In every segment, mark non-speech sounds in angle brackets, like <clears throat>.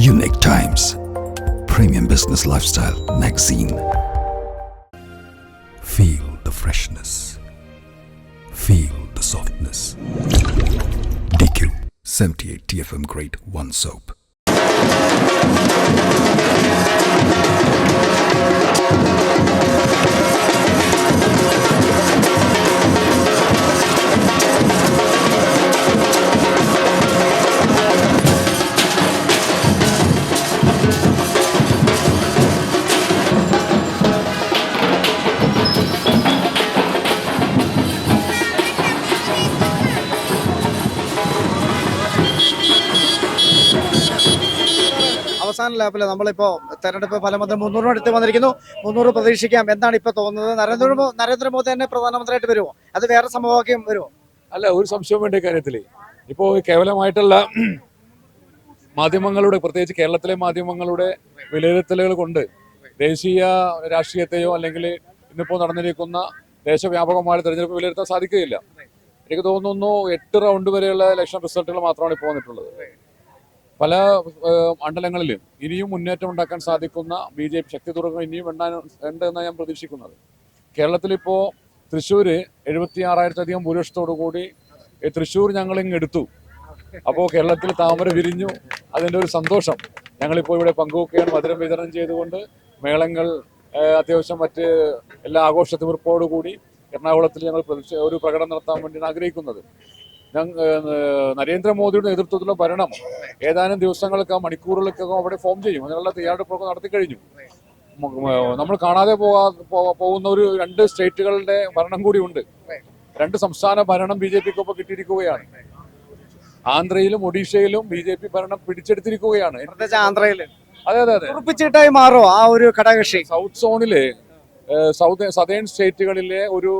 Unique Times Premium Business Lifestyle Magazine. Feel the freshness. Feel the softness. DQ 78 TFM Grade 1 Soap. അവസാന ലാപ്പിൽ നമ്മളിപ്പോ തെരഞ്ഞെടുപ്പ് ഫലമന്ത്രി മുന്നൂറിന് അടുത്ത് വന്നിരിക്കുന്നു. മുന്നൂറ് പ്രതീക്ഷിക്കാം. എന്നാണ് ഇപ്പൊ തോന്നുന്നത്? നരേന്ദ്രമോ നരേന്ദ്രമോദി തന്നെ പ്രധാനമന്ത്രിയായിട്ട് വരുമോ? അത് വേറെ സമവാക്യം വരുമോ? അല്ല ഒരു സംശയം വേണ്ട കാര്യത്തിൽ ഇപ്പോൾ കേവലമായിട്ടുള്ള <clears throat> മാധ്യമങ്ങളുടെ പ്രത്യേകിച്ച് കേരളത്തിലെ മാധ്യമങ്ങളുടെ വിലയിരുത്തലുകൾ കൊണ്ട് ദേശീയ രാഷ്ട്രീയത്തെയോ അല്ലെങ്കിൽ ഇന്നിപ്പോൾ നടന്നിരിക്കുന്ന ദേശവ്യാപകമായ തെരഞ്ഞെടുപ്പ് വിലയിരുത്താൻ സാധിക്കുകയില്ല. എനിക്ക് തോന്നുന്നു എട്ട് റൗണ്ട് വരെയുള്ള ഇലക്ഷൻ റിസൾട്ടുകൾ മാത്രമാണ് ഇപ്പോൾ വന്നിട്ടുള്ളത്. പല മണ്ഡലങ്ങളിലും ഇനിയും മുന്നേറ്റം ഉണ്ടാക്കാൻ സാധിക്കുന്ന ബി ജെ പി ശക്തി തുറക്കം ഇനിയും ഉണ്ട് എന്നാണ് ഞാൻ പ്രതീക്ഷിക്കുന്നത്. കേരളത്തിലിപ്പോൾ തൃശ്ശൂർ എഴുപത്തി ആറായിരത്തധികം ഭൂരിപക്ഷത്തോടു കൂടി തൃശ്ശൂർ ഞങ്ങളിങ്ങ് എടുത്തു. അപ്പോൾ കേരളത്തിൽ താമര വിരിഞ്ഞു. അതിന്റെ ഒരു സന്തോഷം ഞങ്ങളിപ്പോൾ ഇവിടെ പങ്കുവെക്കുകയാണ്. മധുരം വിതരണം ചെയ്തുകൊണ്ട് മേളങ്ങൾ അത്യാവശ്യം മറ്റ് എല്ലാ ആഘോഷ തീർപ്പോടുകൂടി എറണാകുളത്തിൽ ഞങ്ങൾ ഒരു പ്രകടനം നടത്താൻ വേണ്ടിയാണ് ആഗ്രഹിക്കുന്നത്. നരേന്ദ്രമോദിയുടെ നേതൃത്വത്തിലുള്ള ഭരണം ഏതാനും ദിവസങ്ങൾക്കകം മണിക്കൂറുകൾക്കകം അവിടെ ഫോം ചെയ്യും. അതിനുള്ള തയ്യാറെടുപ്പൊക്കെ നടത്തി കഴിഞ്ഞു. നമ്മൾ കാണാതെ പോകാ പോകുന്ന ഒരു രണ്ട് സ്റ്റേറ്റുകളുടെ ഭരണം കൂടി ഉണ്ട്. രണ്ട് സംസ്ഥാന ഭരണം ബി ജെ പിക്കൊപ്പം കിട്ടിയിരിക്കുകയാണ്. ആന്ധ്രയിലും ഒഡീഷയിലും ബി ജെ പി ഭരണം പിടിച്ചെടുത്തിരിക്കുകയാണ്. ആന്ധ്രയിൽ അതെ അതെ അതെ. ഉറപ്പിച്ചിട്ടായി മാറോ ആ ഒരു ഘടകക്ഷി സൗത്ത് സോണിലെ സൗത്ത് സതേൺ സ്റ്റേറ്റുകളിലെ ഒരു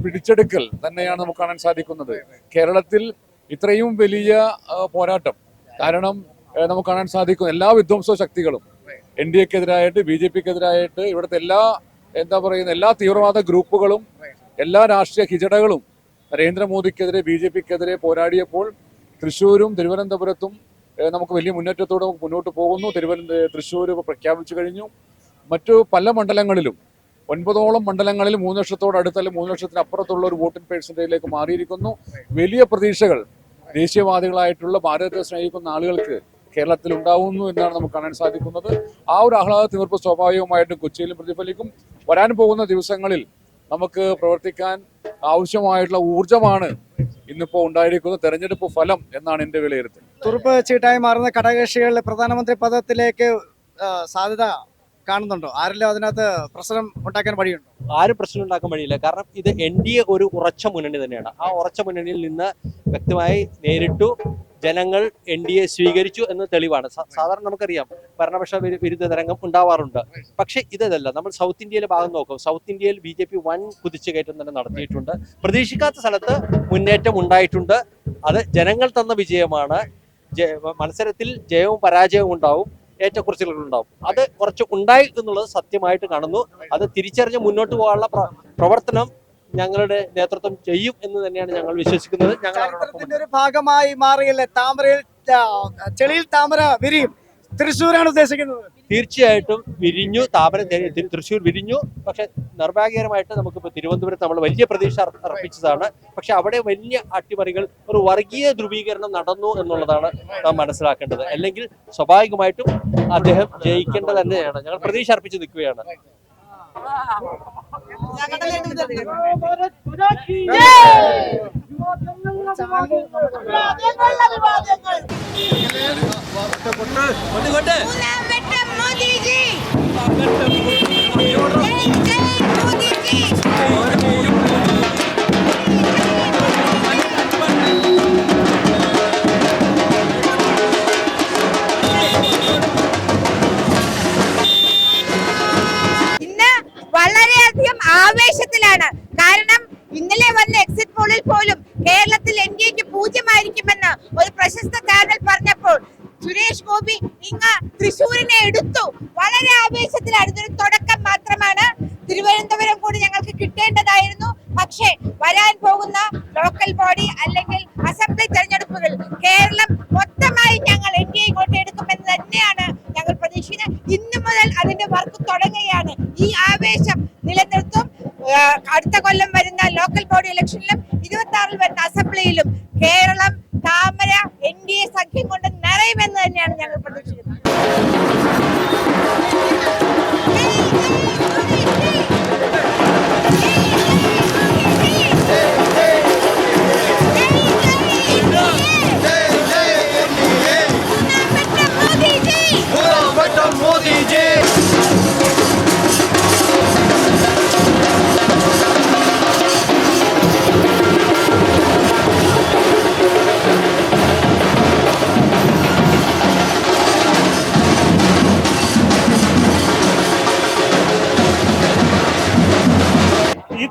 പിടിച്ചെടുക്കൽ തന്നെയാണ് നമുക്ക് കാണാൻ സാധിക്കുന്നത്. കേരളത്തിൽ ഇത്രയും വലിയ പോരാട്ടം കാരണം നമുക്ക് കാണാൻ സാധിക്കും എല്ലാ വിധ്വംസ ശക്തികളും. എൻ ഡി എക്കെതിരായിട്ട് ബി ജെ പിക്കെതിരായിട്ട് ഇവിടുത്തെ എല്ലാ എന്താ പറയുന്ന എല്ലാ തീവ്രവാദ ഗ്രൂപ്പുകളും എല്ലാ രാഷ്ട്രീയ ഹിജടകളും നരേന്ദ്രമോദിക്കെതിരെ ബി ജെ പിക്കെതിരെ പോരാടിയപ്പോൾ തൃശ്ശൂരും തിരുവനന്തപുരത്തും നമുക്ക് വലിയ മുന്നേറ്റത്തോടെ മുന്നോട്ട് പോകുന്നു. തിരുവനന്തപുരം തൃശ്ശൂർ പ്രഖ്യാപിച്ചു കഴിഞ്ഞു. മറ്റു പല മണ്ഡലങ്ങളിലും ഒൻപതോളം മണ്ഡലങ്ങളിൽ മൂന്ന് ലക്ഷത്തോട് അടുത്ത് മൂന്ന് ലക്ഷത്തിന് അപ്പുറത്തുള്ള ഒരു വോട്ടിംഗ് പേഴ്സന്റേജിലേക്ക് മാറിയിരിക്കുന്നു. വലിയ പ്രതീക്ഷകൾ ദേശീയവാദികളായിട്ടുള്ള ഭാരതത്തെ സ്നേഹിക്കുന്ന ആളുകൾക്ക് കേരളത്തിൽ ഉണ്ടാവുന്നു എന്നാണ് നമുക്ക് കാണാൻ സാധിക്കുന്നത്. ആ ഒരു ആഹ്ലാദ തീർപ്പ് സ്വാഭാവികമായിട്ടും കൊച്ചിയിലും പ്രതിഫലിക്കും. വരാൻ പോകുന്ന ദിവസങ്ങളിൽ നമുക്ക് പ്രവർത്തിക്കാൻ ആവശ്യമായിട്ടുള്ള ഊർജമാണ് ഇന്നിപ്പോൾ ഉണ്ടായിരിക്കുന്ന തെരഞ്ഞെടുപ്പ് ഫലം എന്നാണ് എന്റെ വിലയിരുത്തൽ. തുറുപ്പ് ചീട്ടായി മാറുന്ന ഘടകകക്ഷികളിൽ പ്രധാനമന്ത്രി പദത്തിലേക്ക് സാധ്യത കാണുന്നുണ്ടോ? ആരെല്ലാം അതിനകത്ത് പ്രശ്നം ഉണ്ടാക്കാൻ വഴിയുണ്ടോ? ആരും പ്രശ്നം ഉണ്ടാക്കാൻ വഴിയില്ല. കാരണം ഇത് എൻ ഡി എ ഒരു ഉറച്ച മുന്നണി തന്നെയാണ്. ആ ഉറച്ച മുന്നണിയിൽ നിന്ന് വ്യക്തമായി നേരിട്ടു ജനങ്ങൾ എൻ ഡി എ സ്വീകരിച്ചു എന്ന് തെളിവാണ്. സാധാരണ നമുക്കറിയാം ഭരണപക്ഷ വിരു- വിരുദ്ധ തരംഗം ഉണ്ടാവാറുണ്ട്. പക്ഷേ ഇതല്ല നമ്മൾ സൗത്ത് ഇന്ത്യയിലെ ഭാഗം നോക്കും. സൗത്ത് ഇന്ത്യയിൽ ബി ജെ പി വൻ കുതിച്ചുകയറ്റം തന്നെ നടത്തിയിട്ടുണ്ട്. പ്രതീക്ഷിക്കാത്ത സ്ഥലത്ത് മുന്നേറ്റം ഉണ്ടായിട്ടുണ്ട്. അത് ജനങ്ങൾ തന്ന വിജയമാണ്. മത്സരത്തിൽ ജയവും പരാജയവും ഉണ്ടാവും. ഏറ്റക്കുറച്ചിലുകൾ ഉണ്ടാവും അത് കുറച്ച് ഉണ്ടായി എന്നുള്ളത് സത്യമായിട്ട് കാണുന്നു. അത് തിരിച്ചറിഞ്ഞ് മുന്നോട്ട് പോകാനുള്ള പ്ര- പ്രവർത്തനം ഞങ്ങളുടെ നേതൃത്വം ചെയ്യും എന്ന് തന്നെയാണ് ഞങ്ങൾ വിശ്വസിക്കുന്നത്. ഒരു ഭാഗമായി മാറിയല്ലേ? താമരയിൽ ചെളിയിൽ താമര വിരിയും. തൃശ്ശൂരാണ് ഉദ്ദേശിക്കുന്നത്. തീർച്ചയായിട്ടും വിരിഞ്ഞു താപനം തൃശ്ശൂർ വിരിഞ്ഞു. പക്ഷെ നിർഭാഗ്യകരമായിട്ട് നമുക്കിപ്പോൾ തിരുവനന്തപുരത്ത് നമ്മൾ വലിയ പ്രതീക്ഷ അർ- അർപ്പിച്ചതാണ്. പക്ഷെ അവിടെ വലിയ അട്ടിമറികൾ ഒരു വർഗീയ ധ്രുവീകരണം നടന്നു എന്നുള്ളതാണ് നാം മനസ്സിലാക്കേണ്ടത്. അല്ലെങ്കിൽ സ്വാഭാവികമായിട്ടും അദ്ദേഹം ജയിക്കേണ്ടത് തന്നെയാണ്. ഞങ്ങൾ പ്രതീക്ഷ അർപ്പിച്ച് നിൽക്കുകയാണ്. മൂന്നാം വട്ടം മോദിജി ജയ് ജയ് മോദിജി ഇന്ന് വളരെയധികം ആവേശത്തിലാണ്. കാരണം ഇന്നലെ വന്ന എക്സിറ്റ് പോളിൽ പോലും കേരളത്തിൽ എൻ ഡി എക്ക് പൂജ്യമായിരിക്കുമെന്ന് ഒരു പ്രശസ്ത ചാനൽ പറഞ്ഞപ്പോൾ സുരേഷ് ഗോപി ഇങ്ങ തൃശൂരിനെ എടുത്തു. വളരെ ആവേശത്തിൽ അടുത്തൊരു തുടക്കം മാത്രമാണ്. തിരുവനന്തപുരം കൂടി ഞങ്ങൾക്ക് കിട്ടേണ്ടതായിരുന്നു. പക്ഷേ വരാൻ പോകുന്ന ലോക്കൽ ബോഡി അല്ലെങ്കിൽ അസംബ്ലി തെരഞ്ഞെടുപ്പുകൾ കേരളം മൊത്തമായി ഞങ്ങൾ ഇങ്ങോട്ട് എടുക്കുമെന്ന് തന്നെയാണ് ഞങ്ങൾ പ്രതീക്ഷിക്കുന്നത്. ഇന്നു മുതൽ അതിന്റെ വർക്ക് തുടങ്ങുകയാണ്. ഈ ആവേശം നിലനിർത്തും. അടുത്ത കൊല്ലം വരുന്ന ലോക്കൽ ബോഡി ഇലക്ഷനിലും ഇരുപത്തി ആറിൽ വരുന്ന അസംബ്ലിയിലും കേരളം താമര എൻ ഡി എ സഖ്യം കൊണ്ട് നിറയുമെന്ന് തന്നെയാണ് ഞങ്ങൾ പ്രതീക്ഷിക്കുന്നത്.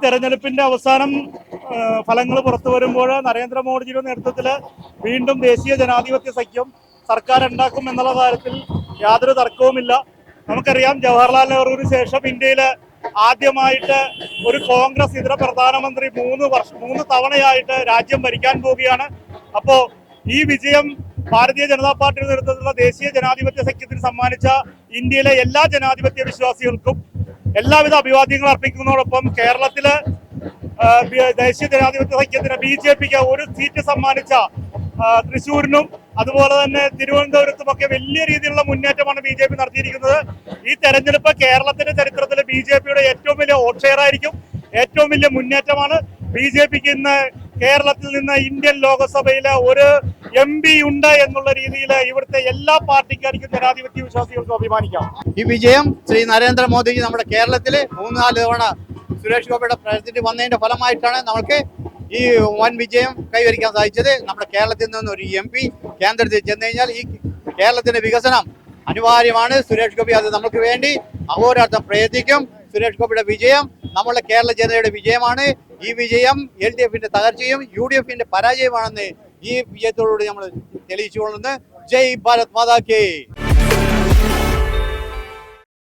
തെരഞ്ഞെടുപ്പിന്റെ അവസാനം ഫലങ്ങൾ പുറത്തു വരുമ്പോൾ നരേന്ദ്രമോദിജിയുടെ നേതൃത്വത്തിൽ വീണ്ടും ദേശീയ ജനാധിപത്യ സഖ്യം സർക്കാർ ഉണ്ടാക്കും എന്നുള്ള കാര്യത്തിൽ യാതൊരു തർക്കവുമില്ല. നമുക്കറിയാം ജവഹർലാൽ നെഹ്റുവിന് ശേഷം ഇന്ത്യയിൽ ആദ്യമായിട്ട് ഒരു കോൺഗ്രസ് ഇതര പ്രധാനമന്ത്രി മൂന്ന് വർഷം മൂന്ന് തവണയായിട്ട് രാജ്യം ഭരിക്കാൻ പോവുകയാണ്. അപ്പോ ഈ വിജയം ഭാരതീയ ജനതാ പാർട്ടിയുടെ നേതൃത്വത്തിലുള്ള ദേശീയ ജനാധിപത്യ സഖ്യത്തിന് സമ്മാനിച്ച ഇന്ത്യയിലെ എല്ലാ ജനാധിപത്യ വിശ്വാസികൾക്കും എല്ലാവിധ അഭിവാദ്യങ്ങളും അർപ്പിക്കുന്നതോടൊപ്പം കേരളത്തിൽ ദേശീയ ജനാധിപത്യ സഖ്യത്തിന് ബി ജെ പിക്ക് ഒരു സീറ്റ് സമ്മാനിച്ച തൃശ്ശൂരിനും അതുപോലെ തന്നെ തിരുവനന്തപുരത്തും ഒക്കെ വലിയ രീതിയിലുള്ള മുന്നേറ്റമാണ് ബി ജെ പി നടത്തിയിരിക്കുന്നത്. ഈ തെരഞ്ഞെടുപ്പ് കേരളത്തിന്റെ ചരിത്രത്തിൽ ബി ജെ പിയുടെ ഏറ്റവും വലിയ ഷെയർ ആയിരിക്കും ഏറ്റവും വലിയ മുന്നേറ്റമാണ് ബി ജെ പിക്ക് ഇന്ന് കേരളത്തിൽ നിന്ന് ഇന്ത്യൻ ലോകസഭയിലെ ഒരു എം പി ഉണ്ട് എന്നുള്ള രീതിയിൽ ഇവിടുത്തെ എല്ലാ പാർട്ടിക്കാർക്കും ജനാധിപത്യ വിശ്വാസികൾക്കും അഭിമാനിക്കാം. ഈ വിജയം ശ്രീ നരേന്ദ്രമോദിജി നമ്മുടെ കേരളത്തിൽ മൂന്ന് നാല് തവണ സുരേഷ് ഗോപിയുടെ പ്രസിഡന്റ് വന്നതിന്റെ ഫലമായിട്ടാണ് നമുക്ക് ഈ വൻ വിജയം കൈവരിക്കാൻ സാധിച്ചത്. നമ്മുടെ കേരളത്തിൽ നിന്ന് ഒരു എം പി കേന്ദ്രത്തിൽ ചെന്ന് കഴിഞ്ഞാൽ ഈ കേരളത്തിന്റെ വികസനം അനിവാര്യമാണ്. സുരേഷ് ഗോപി അത് നമുക്ക് വേണ്ടി അഹോരാത്രം പ്രയത്നിക്കും. സുരേഷ് ഗോപിയുടെ വിജയം നമ്മളുടെ കേരള ജനതയുടെ വിജയമാണ്. ഈ വിജയം എൽ ഡി എഫിന്റെ തകർച്ചയും യു ഡി എഫിന്റെ പരാജയമാണെന്ന് ഈ വിജയത്തോടുകൂടി നമ്മൾ തെളിയിച്ചുകൊള്ളുന്നു. ജയ് ഭാരത് മാതാ കേ.